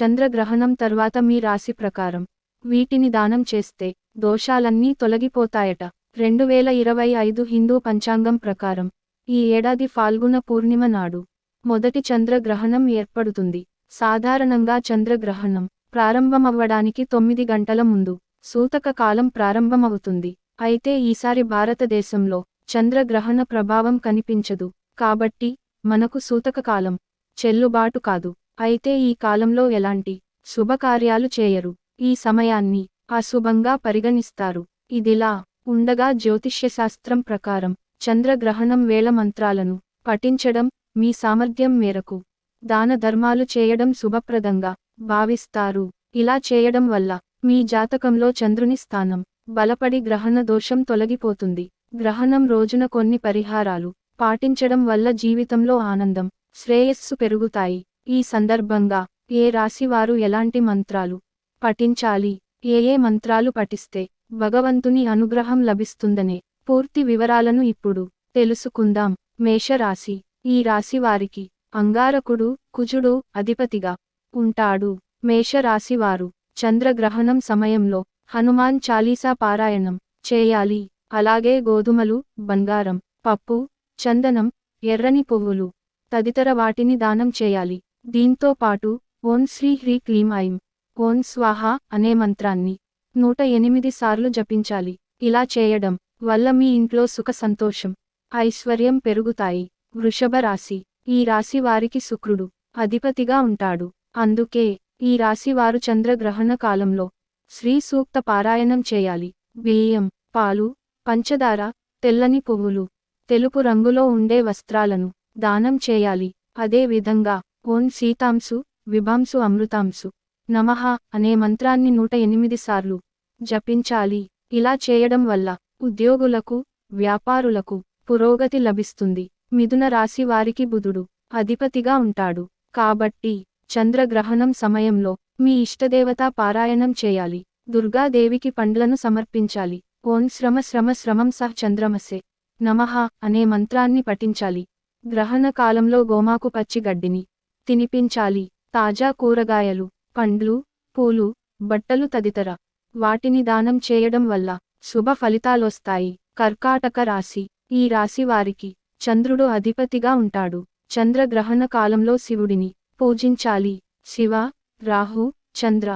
చంద్రగ్రహణం తర్వాత మీ రాశి ప్రకారం. వీటిని దానం చేస్తే దోషాలన్నీ తొలగిపోతాయట. రెండు వేల ఇరవై ఐదు హిందూ పంచాంగం ప్రకారం ఈ ఏడాది ఫాల్గుణ పూర్ణిమ నాడు మొదటి చంద్రగ్రహణం ఏర్పడుతుంది. సాధారణంగా చంద్రగ్రహణం ప్రారంభమవ్వడానికి తొమ్మిది గంటల ముందు సూతక కాలం ప్రారంభమవుతుంది. అయితే ఈసారి భారతదేశంలో చంద్రగ్రహణ ప్రభావం కనిపించదు. కాబట్టి మనకు సూతక కాలం చెల్లుబాటు కాదు. అయితే ఈ కాలంలో ఎలాంటి శుభకార్యాలు చేయరు. ఈ సమయాన్ని అశుభంగా పరిగణిస్తారు. ఇదిలా ఉండగా జ్యోతిష్యశాస్త్రం ప్రకారం చంద్రగ్రహణం వేళ మంత్రాలను పఠించడం మీ సామర్థ్యం మేరకు దాన ధర్మాలు చేయడం శుభప్రదంగా భావిస్తారు. ఇలా చేయడం వల్ల మీ జాతకంలో చంద్రుని స్థానం బలపడి గ్రహణ దోషం తొలగిపోతుంది. గ్రహణం రోజున కొన్ని పరిహారాలు పాటించడం వల్ల జీవితంలో ఆనందం శ్రేయస్సు పెరుగుతాయి. ఈ సందర్భంగా ఏ రాశివారు ఎలాంటి మంత్రాలు పఠించాలి? ఏ ఏ మంత్రాలు పఠిస్తే భగవంతుని అనుగ్రహం లభిస్తుందనే పూర్తి వివరాలను ఇప్పుడు తెలుసుకుందాం. మేషరాశి ఈ రాశివారికి అంగారకుడు కుజుడు అధిపతిగా ఉంటాడు. మేషరాశివారు చంద్రగ్రహణం సమయంలో హనుమాన్ చాలీసా పారాయణం చేయాలి. అలాగే గోధుమలు బంగారం పప్పు చందనం ఎర్రని పువ్వులు తదితర వాటిని దానం చేయాలి. దీంతో పాటు ఓం శ్రీ హ్రీ క్లీం ఐం ఓం స్వాహ అనే మంత్రాన్ని నూట ఎనిమిది సార్లు జపించాలి. ఇలా చేయడం వల్ల మీ ఇంట్లో సుఖ సంతోషం ఐశ్వర్యం పెరుగుతాయి. వృషభ రాశి ఈ రాశి వారికి శుక్రుడు అధిపతిగా ఉంటాడు. అందుకే ఈ రాశి వారు చంద్రగ్రహణ కాలంలో శ్రీ సూక్త పారాయణం చేయాలి. బియ్యం పాలు పంచదార తెల్లని పువ్వులు తెలుపు రంగులో ఉండే వస్త్రాలను దానం చేయాలి. అదే విధంగా ఓం సీతాంసు విభాంసు అమృతాంసు నమః అనే మంత్రాన్ని నూట ఎనిమిది సార్లు జపించాలి. ఇలా చేయడం వల్ల ఉద్యోగులకు వ్యాపారులకు పురోగతి లభిస్తుంది. మిథున రాశి వారికి బుధుడు అధిపతిగా ఉంటాడు. కాబట్టి చంద్రగ్రహణం సమయంలో మీ ఇష్టదేవతా పారాయణం చేయాలి. దుర్గాదేవికి పండ్లను సమర్పించాలి. ఓం శ్రమ శ్రమ శ్రమం సహ చంద్రమసే నమః అనే మంత్రాన్ని పఠించాలి. గ్రహణ కాలంలో గోమాకు పచ్చి గడ్డిని తినిపించాలి. తాజా కూరగాయలు పండ్లు పూలు బట్టలు తదితర. వాటిని దానం చేయడం వల్ల శుభ ఫలితాలొస్తాయి. కర్కాటక రాశి. ఈ రాశి వారికి చంద్రుడు అధిపతిగా ఉంటాడు. చంద్రగ్రహణ కాలంలో శివుడిని పూజించాలి. శివ రాహు చంద్ర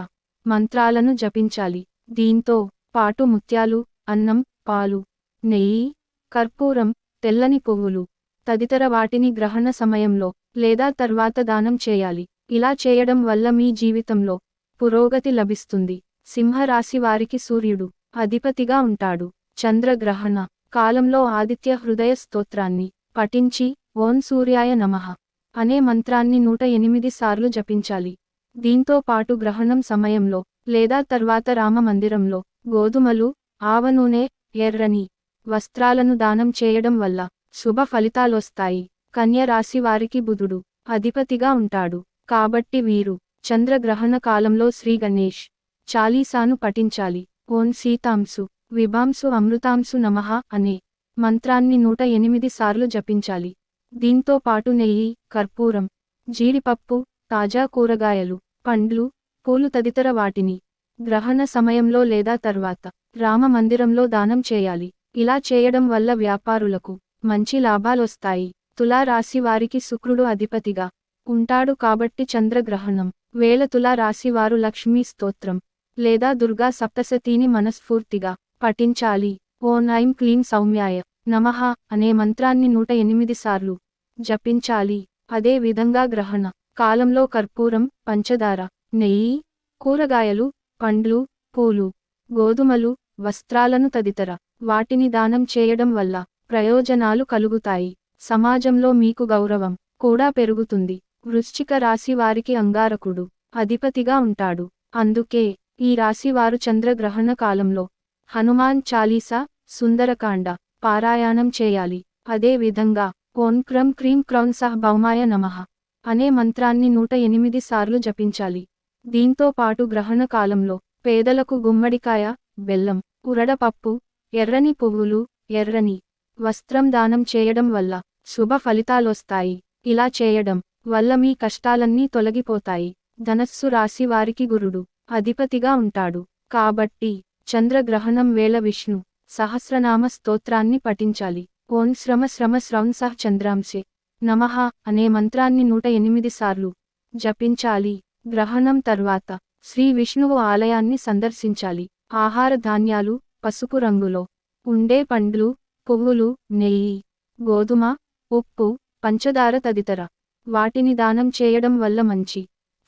మంత్రాలను జపించాలి. దీంతో పాటు ముత్యాలు అన్నం పాలు నెయ్యి కర్పూరం తెల్లని పువ్వులు తదితర వాటిని గ్రహణ సమయంలో లేదా తర్వాత దానం చేయాలి. ఇలా చేయడం వల్ల మీ జీవితంలో పురోగతి లభిస్తుంది. సింహరాశి వారికి సూర్యుడు అధిపతిగా ఉంటాడు. చంద్రగ్రహణ కాలంలో ఆదిత్య హృదయ స్తోత్రాన్ని పఠించి ఓం సూర్యాయ నమః అనే మంత్రాన్ని నూట ఎనిమిది సార్లు జపించాలి. దీంతో పాటు గ్రహణం సమయంలో లేదా తర్వాత రామ మందిరంలో గోధుమలు ఆవనూనె ఎర్రని వస్త్రాలను దానం చేయడం వల్ల శుభ ఫలితాలొస్తాయి. కన్య రాశి వారికి బుధుడు అధిపతిగా ఉంటాడు. కాబట్టి వీరు చంద్రగ్రహణ కాలంలో శ్రీ గణేష్ చాలీసాను పఠించాలి. ఓం సీతాంసు విభాంసు అమృతాంసు నమః అనే మంత్రాన్ని నూట ఎనిమిది సార్లు జపించాలి. దీంతో పాటు నెయ్యి కర్పూరం జీడిపప్పు తాజా కూరగాయలు పండ్లు పూలు తదితర వాటిని గ్రహణ సమయంలో లేదా తర్వాత రామ మందిరంలో దానం చేయాలి. ఇలా చేయడం వల్ల వ్యాపారులకు మంచి లాభాలొస్తాయి. తులా రాశి వారికి శుక్రుడు అధిపతిగా ఉంటాడు కాబట్టి చంద్రగ్రహణం. వేళ తులా రాశి వారు లక్ష్మీ స్తోత్రం లేదా దుర్గా సప్తసతీని మనస్ఫూర్తిగా పఠించాలి. ఓ నైం క్లీం సౌమ్యాయ నమః అనే మంత్రాన్ని నూట ఎనిమిది సార్లు జపించాలి. అదే విధంగా గ్రహణ కాలంలో కర్పూరం పంచదార నెయ్యి కూరగాయలు పండ్లు పూలు గోధుమలు వస్త్రాలను తదితర వాటిని దానం చేయడం వల్ల ప్రయోజనాలు కలుగుతాయి. సమాజంలో మీకు గౌరవం కూడా పెరుగుతుంది. వృశ్చిక రాశి వారికి అంగారకుడు అధిపతిగా ఉంటాడు. అందుకే ఈ రాశి వారు చంద్రగ్రహణ కాలంలో హనుమాన్ చాలీసా సుందరకాండ పారాయణం చేయాలి. అదే విధంగా ఓం క్రం క్రీం క్రౌన్ సహ భౌమాయ నమః అనే మంత్రాన్ని నూట ఎనిమిది సార్లు జపించాలి. దీంతో పాటు గ్రహణ కాలంలో పేదలకు గుమ్మడికాయ బెల్లం ఉరడపప్పు ఎర్రని పువ్వులు ఎర్రని వస్త్రం దానం చేయడం వల్ల శుభ ఫలితాలొస్తాయి. ఇలా చేయడం వల్ల మీ కష్టాలన్నీ తొలగిపోతాయి. ధనస్సు రాశి వారికి గురుడు అధిపతిగా ఉంటాడు. కాబట్టి చంద్రగ్రహణం వేళ విష్ణు సహస్రనామ స్తోత్రాన్ని పఠించాలి. ఓం శ్రమ శ్రమ శ్రౌంసః చంద్రాంశే. నమః అనే మంత్రాన్ని నూట ఎనిమిది సార్లు జపించాలి. గ్రహణం తర్వాత శ్రీ విష్ణువు ఆలయాన్ని సందర్శించాలి. ఆహార ధాన్యాలు పసుపు రంగులో. ఉండే పండ్లు పువ్వులు నెయ్యి గోధుమ ఉప్పు పంచదార తదితర. వాటిని దానం చేయడం వల్ల మంచి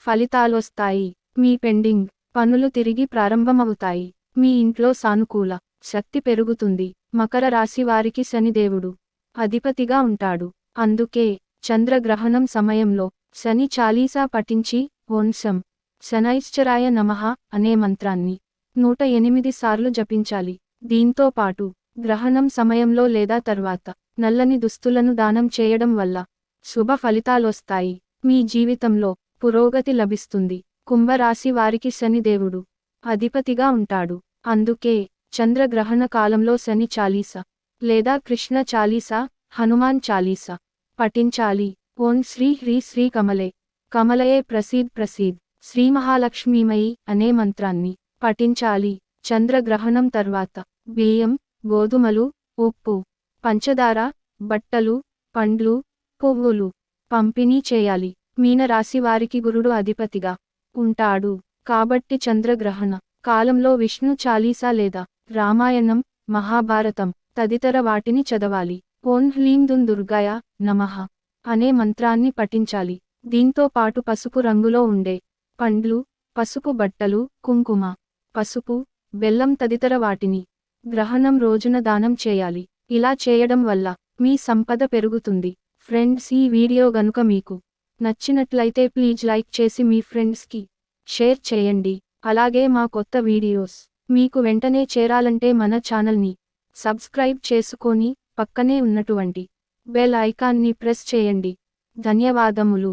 ఫలితాలొస్తాయి. మీ పెండింగ్ పనులు తిరిగి ప్రారంభమవుతాయి. మీ ఇంట్లో సానుకూల శక్తి పెరుగుతుంది. మకర రాశి వారికి శనిదేవుడు అధిపతిగా ఉంటాడు. అందుకే చంద్రగ్రహణం సమయంలో శని చాలీసా పఠించి ఓంశం శనైశ్చరాయ నమః అనే మంత్రాన్ని నూట ఎనిమిది సార్లు జపించాలి. దీంతో పాటు గ్రహణం సమయంలో లేదా తర్వాత. నల్లని దుస్తులను దానం చేయడం వల్ల శుభ ఫలితాలొస్తాయి. మీ జీవితంలో పురోగతి లభిస్తుంది. కుంభరాశి వారికి శనిదేవుడు అధిపతిగా ఉంటాడు. అందుకే చంద్రగ్రహణ కాలంలో శని చాలీస లేదా కృష్ణ చాలీస హనుమాన్ చాలీస పఠించాలి. ఓం శ్రీ హ్రీ శ్రీ కమలే. కమలయే ప్రసీద్ ప్రసీద్. శ్రీ మహాలక్ష్మీమయి అనే మంత్రాన్ని పఠించాలి. చంద్రగ్రహణం తర్వాత. బియ్యం గోధుమలు ఉప్పు పంచదార బట్టలు పండ్లు పువ్వులు పంపిణీ చేయాలి. మీనరాశి వారికి గురుడు అధిపతిగా ఉంటాడు. కాబట్టి చంద్రగ్రహణ కాలంలో విష్ణు చాలీసా లేదా రామాయణం మహాభారతం తదితర వాటిని చదవాలి. ఓన్ హ్లీం దున్ దుర్గాయ నమః అనే మంత్రాన్ని పఠించాలి. దీంతో పాటు పసుపు రంగులో ఉండే పండ్లు పసుపు బట్టలు కుంకుమ పసుపు బెల్లం తదితర వాటిని గ్రహణం రోజున దానం చేయాలి. ఇలా చేయడం వల్ల మీ సంపద పెరుగుతుంది. ఫ్రెండ్స్ ఈ వీడియో గనుక మీకు నచ్చినట్లయితే ప్లీజ్ లైక్ చేసి మీ ఫ్రెండ్స్కి షేర్ చేయండి. అలాగే మా కొత్త వీడియోస్ మీకు వెంటనే చేరాలంటే మన ఛానల్ని సబ్స్క్రైబ్ చేసుకొని పక్కనే ఉన్నటువంటి బెల్ ఐకాన్ని ప్రెస్ చేయండి. ధన్యవాదములు.